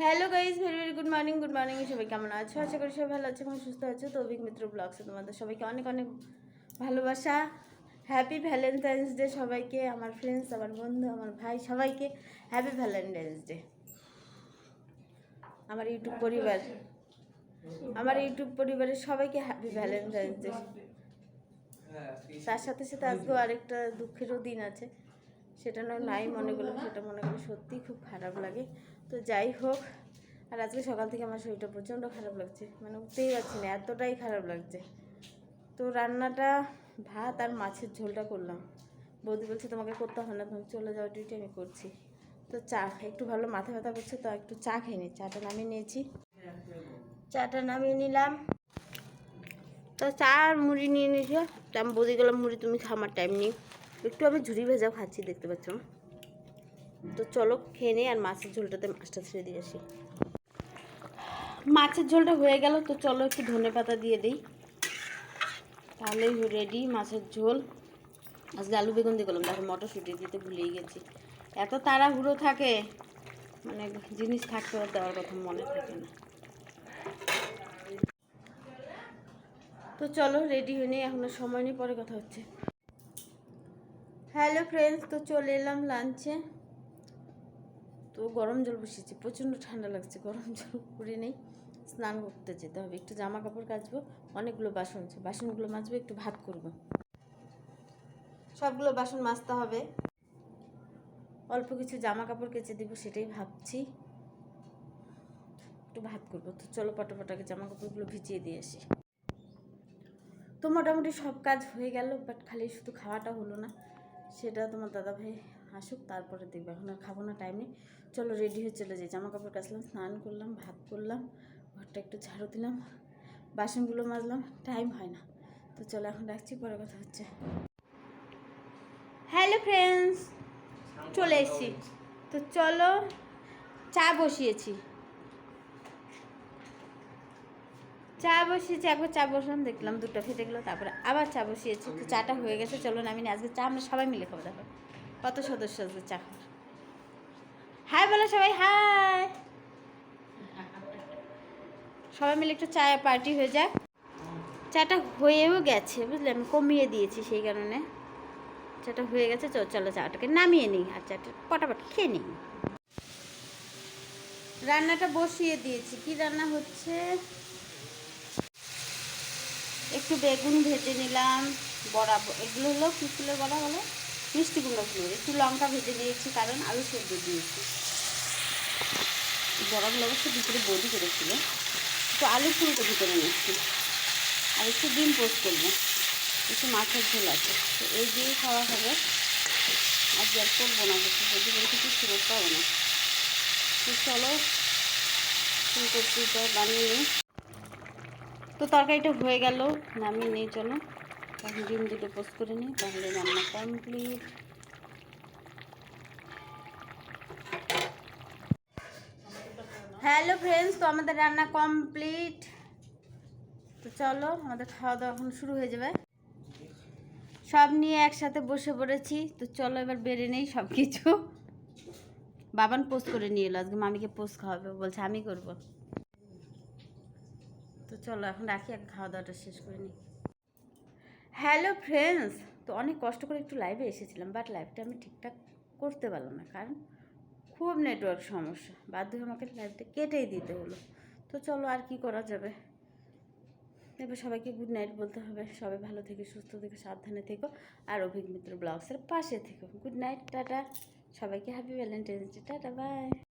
Hello guys very very good morning good morning সবাই কেমন আছো? আশা করি সবাই ভালো আছে এবং সুস্থ আছো। তো অভিক মিত্র ব্লগসে তোমাদের সবাইকে অনেক অনেক ভালোবাসা। হ্যাপি ভ্যালেন্টাইন্স ডে সবাইকে, আমার ফ্রেন্ডস আমার বন্ধু, আমার ভাই সবাইকে। হ্যাপি ভ্যালেন্টাইন্স ডে আমার ইউটিউব পরিবার। আমার ইউটিউব পরিবারের সবাইকে হ্যাপি ভ্যালেন্টাইন্স ডে তার সাথে সাথে আজকেও আরেকটা দুঃখেরও দিন আছে। সেটা নয় নাই মনে করলাম সেটা মনে করলে সত্যিই খুব খারাপ লাগে। তো যাই হোক, আর আজকে সকাল থেকে আমার শরীরটা প্রচণ্ড খারাপ লাগছে মানে উঠতেই পারছি না, এতটাই খারাপ লাগছে। তো রান্নাটা, ভাত আর মাছের ঝোলটা করলাম। বৌদি বলছে, তোমাকে করতে হবে না, তুমি চলে যাও ডিউটি আমি করছি। তো চা, একটু ভালো মাথা ব্যথা করছে, তো একটু চা খেয়ে নি, চাটা নামিয়ে নিয়েছি। চাটা নামিয়ে নিলাম। তো চা আর মুড়ি নিয়ে নিয়েছো। তো আমি বৌদি গেলাম মুড়ি তুমি খামার টাইম নেই। একটু আমি ঝুড়ি ভেজাও খাচ্ছি, দেখতে পাচ্ছ। তো চলো খেয়ে নিই, আর মাছের ঝোলটাতে মাছটা ছেড়ে দিয়ে আসি। মাছের ঝোলটা হয়ে গেল, তো চলো একটু ধনে পাতা দিয়ে দিই। তাহলেই রেডি মাছের ঝোল। আজকে আলু বেগুন দিয়ে করলাম, দেখো মটরশুঁটি দিতে ভুলেই গেছি। এত তাড়াহুড়ো থাকে মানে জিনিস থাকতে দেওয়ার কথা মনে থাকে না। তো চলো রেডি হয়ে নিই, এখনও সময় নেই, পরে কথা হচ্ছে। হ্যালো ফ্রেন্ডস, তো চলে এলাম লাঞ্চে তো গরম জল বসিয়েছি, প্রচণ্ড ঠান্ডা লাগছে, গরম জল করে নেই। স্নান করতে যেতে হবে, একটু জামা কাপড় কাচবো, অনেকগুলো বাসন আছে, বাসনগুলো মাজবো, একটু ভাত করব। সবগুলো বাসন মাজতে হবে। অল্প কিছু জামা কাপড় কেচে দিব, সেটাই ভাবছি। একটু ভাত করব, তো চলো পটাপটাকে জামা কাপড়গুলো ভিজিয়ে দিয়ে আসি। তো মোটামুটি সব কাজ হয়ে গেল বাট খালি শুধু খাওয়াটা হলো না। সেটা তোমার দাদা ভাই আসুক, তারপরে দেখবে। এখন আর খাব না টাইম নেই। চলো রেডি হয়ে চলে যাই। জামা কাপড় কাচলাম, স্নান করলাম, ভাত করলাম, ঘরটা একটু ঝাড়ু দিলাম, বাসনগুলো মাজলাম টাইম হয় না। তো চলো এখন রাখছি, পরে কথা হচ্ছে। হ্যালো ফ্রেন্ডস চলে এসেছি। তো চলো চা বসিয়েছি। চা বসিয়েছি, একবার চা বসলাম, দেখলাম দুটো ফেটে গেলো, তারপরে আবার চা বসিয়েছি, তো চাটা হয়ে গেছে চলো আমি আজকে চা, আমরা সবাই মিলে খাব, দেখো, কত সদস্য আজকে চা হাই, বলো সবাই, হাই। সবাই মিলে একটু চা পার্টি হয়ে যাক। চাটা হয়েও গেছে, বুঝলে, আমি কমিয়ে দিয়েছি সেই কারণে। চাটা হয়ে গেছে, চলো চলো চাটাকে নামিয়ে নিই, আর চাটা পটাপট খেয়ে নিই। রান্নাটা বসিয়ে দিয়েছি, কি রান্না হচ্ছে? একটু বেগুন ভেজে নিলাম, বড়া এগুলো হলো কী বড়া বলো? মিষ্টি কুমড়ো ফুলের। একটু লঙ্কা ভেজে নিয়েছি, কারণ আলু সেদ্ধ দিয়েছি। বড়াগুলো অবশ্য ভিতরে বদি করেছিল। একটু আলু ফুলকপি করে নিচ্ছি আর একটু ডিম পোস্ট করব। একটু মাছের ঝোল আছে। তো এই দিয়েই খাওয়া হবে। আর আর করব না কিছু যদি বলে কিছু সুরত পাবো না। তো চলো ফুলকপিটা বানিয়ে নিই। তো তরকারিটা হয়ে গেল নামিয়ে নিয়ে চলো। এখন ডিম দুটো পোস্ট করে নিই, তাহলে রান্না কমপ্লিট হ্যালো ফ্রেন্ডস তো আমাদের রান্না কমপ্লিট তো চলো, আমাদের খাওয়া দাওয়া এখন শুরু হয়ে যাবে। সব নিয়ে একসাথে বসে পড়েছি, তো চলো এবার বেড়ে নেই সব কিছু বাবান পোস্ট করে নিয়ে এলো, আজকে মামিকে পোস্ট খাওয়াবে বলছে, আমি করব। চলো, এখন রাখি এক খাওয়া দাওয়াটা শেষ করে নিই। হ্যালো ফ্রেন্ডস তো অনেক কষ্ট করে একটু লাইভে এসেছিলাম বাট লাইভটা আমি ঠিকঠাক করতে পারলাম না, কারণ খুব নেটওয়ার্ক সমস্যা। বাধ্য হয়ে আমাকে লাইভটা কেটেই দিতে হলো। তো চলো, আর কি করা যাবে? এবার সবাইকে গুড নাইট বলতে হবে। সবাই ভালো থেকে, সুস্থ থেকে, সাবধানে থেকো। আর অভিক মিত্র ব্লগসের পাশে থেকো। Good night tata! সবাইকে happy Valentine's day tata bye